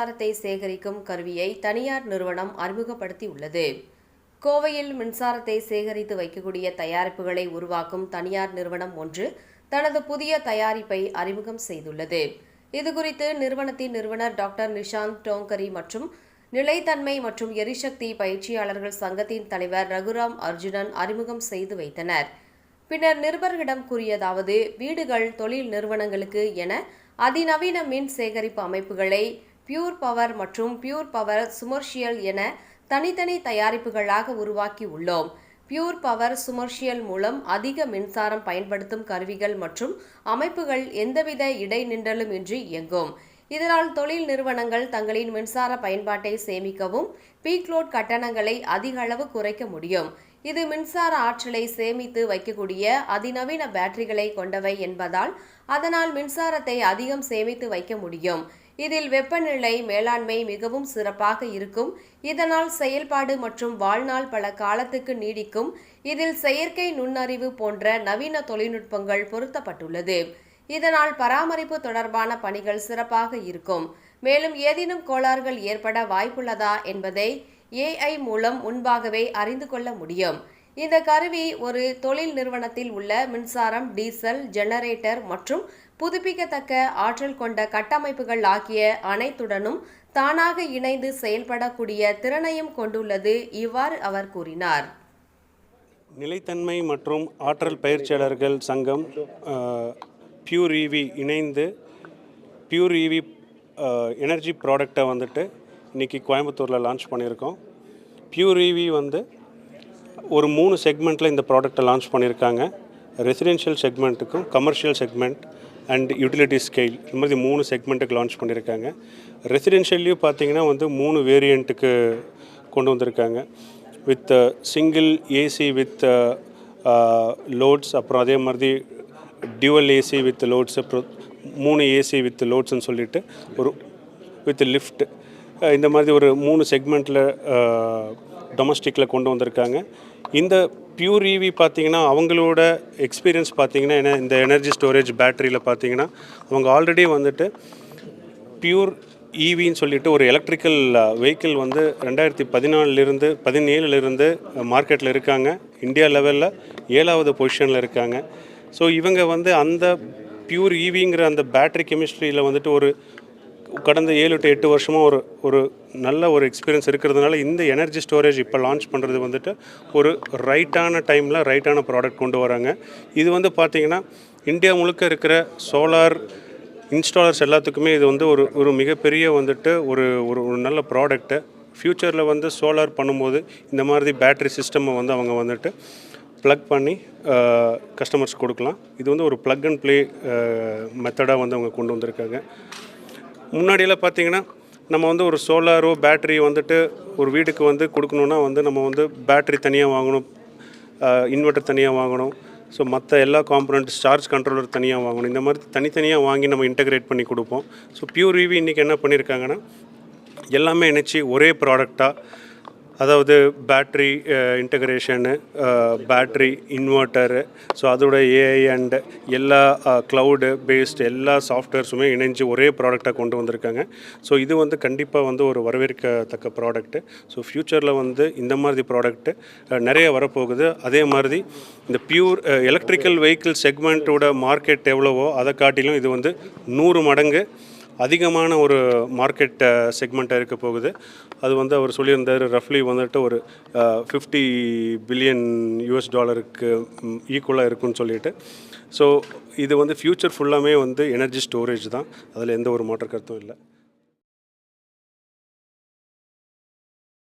மின்சாரத்தை சேகரிக்கும் கருவியை தனியார் நிறுவனம் அறிமுகப்படுத்தியுள்ளது. கோவையில் மின்சாரத்தை சேகரித்து வைக்கக்கூடிய தயாரிப்புகளை உருவாக்கும் தனியார் நிறுவனம் ஒன்று தனது புதிய தயாரிப்பை அறிமுகம் செய்துள்ளது. இதுகுறித்து நிறுவனத்தின் நிறுவனர் டாக்டர் நிஷாந்த் டோங்கரி மற்றும் நிலைத்தன்மை மற்றும் எரிசக்தி பயிற்சியாளர்கள் சங்கத்தின் தலைவர் ரகுராம் அர்ஜுனன் அறிமுகம் செய்து வைத்தனர். பின்னர் நிருபர்களிடம் கூறியதாவது வீடுகள் தொழில் நிறுவனங்களுக்கு என அதிநவீன மின் சேகரிப்பு அமைப்புகளை பியூர் பவர் மற்றும் பியூர் பவர் சுமர்ஷியல் என தனித்தனி தயாரிப்புகளாக உருவாக்கி உள்ளோம். பியூர் பவர் சுமர்ஷியல் மூலம் அதிக மின்சாரம் பயன்படுத்தும் கருவிகள் மற்றும் அமைப்புகள் எந்தவித இடைநின்றலும் இன்றி இயங்கும். இதனால் தொழில் நிறுவனங்கள் தங்களின் மின்சார பயன்பாட்டை சேமிக்கவும் பீக் லோட் கட்டணங்களை அதிக அளவு குறைக்க முடியும். இது மின்சார ஆற்றலை சேமித்து வைக்கக்கூடிய அதிநவீன பேட்டரிகளை கொண்டவை என்பதால் அதனால் மின்சாரத்தை அதிகம் சேமித்து வைக்க முடியும். இதில் வெப்பநிலை மேலாண்மை மிகவும் சிறப்பாக இருக்கும். இதனால் செயல்பாடு மற்றும் வாழ்நாள் பல காலத்துக்கு நீடிக்கும். இதில் செயற்கை நுண்ணறிவு போன்ற நவீன தொழில்நுட்பங்கள் பொருத்தப்பட்டுள்ளது. இதனால் பராமரிப்பு தொடர்பான பணிகள் சிறப்பாக இருக்கும். மேலும் ஏதேனும் கோளாறுகள் ஏற்பட வாய்ப்புள்ளதா என்பதை ஏஐ மூலம் முன்பாகவே அறிந்து கொள்ள முடியும். இந்த கருவி ஒரு தொழில் நிறுவனத்தில் உள்ள மின்சாரம் டீசல் ஜெனரேட்டர் மற்றும் புதுப்பிக்கத்தக்க ஆற்றல் கொண்ட கட்டமைப்புகள் ஆகிய அனைத்துடனும் தானாக இணைந்து செயல்படக்கூடிய திறனையும் கொண்டுள்ளது இவ்வாறு அவர் கூறினார். நிலைத்தன்மை மற்றும் ஆற்றல் பயிற்சியாளர்கள் சங்கம் பியூர் ஈவி இணைந்து பியூர் ஈவி எனர்ஜி ப்ராடக்டை வந்துட்டு இன்றைக்கி கோயம்புத்தூரில் லான்ச் பண்ணியிருக்கோம். பியூர் ஈவி வந்து ஒரு மூணு செக்மெண்ட்டில் இந்த ப்ராடக்ட்டை லான்ச் பண்ணியிருக்காங்க. Residential செக்மெண்ட்டுக்கும் commercial segment and utility scale இந்த மாதிரி மூணு செக்மெண்ட்டுக்கு லான்ச் பண்ணியிருக்காங்க. ரெசிடென்ஷியல்லையும் பார்த்தீங்கன்னா வந்து மூணு வேரியண்ட்டுக்கு கொண்டு வந்திருக்காங்க. With single AC with loads அப்புறம் அதே மாதிரி டியூவல் ஏசி வித் லோட்ஸ் அப்புறம் மூணு ஏசி வித் லோட்ஸ்ன்னு சொல்லிட்டு ஒரு வித் லிஃப்ட் இந்த மாதிரி ஒரு மூணு செக்மெண்ட்டில் டொமஸ்டிக்கில் கொண்டு வந்திருக்காங்க. இந்த பியூர் இவி பார்த்தீங்கன்னா அவங்களோட எக்ஸ்பீரியன்ஸ் பார்த்தீங்கன்னா என்ன இந்த எனர்ஜி ஸ்டோரேஜ் பேட்டரியில் பார்த்தீங்கன்னா அவங்க ஆல்ரெடி வந்துட்டு பியூர் ஈவின்னு சொல்லிட்டு ஒரு எலக்ட்ரிக்கல் வெஹிக்கிள் வந்து ரெண்டாயிரத்தி பதினாலிருந்து பதினேழுலேருந்து மார்க்கெட்டில் இருக்காங்க. இந்தியா லெவலில் ஏழாவது பொசிஷனில் இருக்காங்க. ஸோ இவங்க வந்து அந்த பியூர் ஈவிங்கிற அந்த பேட்டரி கெமிஸ்ட்ரியில் வந்துட்டு ஒரு கடந்த ஏழு டு எட்டு வருஷமாக ஒரு ஒரு நல்ல ஒரு எக்ஸ்பீரியன்ஸ் இருக்கிறதுனால இந்த எனர்ஜி ஸ்டோரேஜ் இப்போ லான்ச் பண்ணுறது வந்துட்டு ஒரு ரைட்டான டைமில் ரைட்டான ப்ராடக்ட் கொண்டு வராங்க. இது வந்து பார்த்திங்கன்னா இந்தியா முழுக்க இருக்கிற சோலார் இன்ஸ்டாலர்ஸ் எல்லாத்துக்குமே இது வந்து ஒரு ஒரு மிகப்பெரிய வந்துட்டு ஒரு ஒரு ஒரு நல்ல ப்ராடக்ட்டு ஃப்யூச்சரில் வந்து சோலார் பண்ணும்போது இந்த மாதிரி பேட்டரி சிஸ்டமை வந்து அவங்க வந்துட்டு ப்ளக் பண்ணி கஸ்டமர்ஸ் கொடுக்கலாம். இது வந்து ஒரு ப்ளக் அண்ட் ப்ளே மெத்தடாக வந்து அவங்க கொண்டு வந்திருக்காங்க. முன்னாடியெல்லாம் பார்த்தீங்கன்னா நம்ம வந்து ஒரு சோலாரோ பேட்டரி வந்துட்டு ஒரு வீட்டுக்கு வந்து கொடுக்கணுன்னா வந்து நம்ம வந்து பேட்டரி தனியாக வாங்கணும். இன்வெர்ட்டர் தனியாக வாங்கணும். ஸோ மற்ற எல்லா காம்பனண்ட்ஸ் சார்ஜ் கண்ட்ரோலர் தனியாக வாங்கணும். இந்த மாதிரி தனித்தனியாக வாங்கி நம்ம இன்டகிரேட் பண்ணி கொடுப்போம். ஸோ பியூர் இவி இன்றைக்கி என்ன பண்ணியிருக்காங்கன்னா எல்லாமே இணைச்சி ஒரே ப்ராடக்டாக அதாவது battery integration battery inverter so அதோட ஏஐ அண்ட் எல்லா க்ளவுடு பேஸ்டு எல்லா சாஃப்ட்வேர்ஸுமே இணைஞ்சு ஒரே ப்ராடக்டாக கொண்டு வந்திருக்காங்க. ஸோ இது வந்து கண்டிப்பாக வந்து ஒரு வரவேற்கத்தக்க ப்ராடக்ட்டு ஸோ ஃப்யூச்சரில் வந்து இந்த மாதிரி ப்ராடக்ட்டு நிறைய வரப்போகுது. அதே மாதிரி இந்த பியூர் எலக்ட்ரிக்கல் வெஹிக்கிள் செக்மெண்ட்டோட மார்க்கெட் எவ்வளவோ அதை காட்டிலும் இது வந்து நூறு மடங்கு அதிகமான ஒரு மார்க்கெட் செக்மெண்ட்டாக இருக்க போகுது. அது வந்து அவர் சொல்லியிருந்தார் ரஃப்லி வந்துட்டு ஒரு ஃபிஃப்டி பில்லியன் யூஎஸ் டாலருக்கு ஈக்குவலாக இருக்குன்னு சொல்லிட்டு. ஸோ இது வந்து ஃப்யூச்சர் ஃபுல்லாமே வந்து எனர்ஜி ஸ்டோரேஜ் தான். அதில் எந்த ஒரு மாற்று கருத்தும் இல்லை.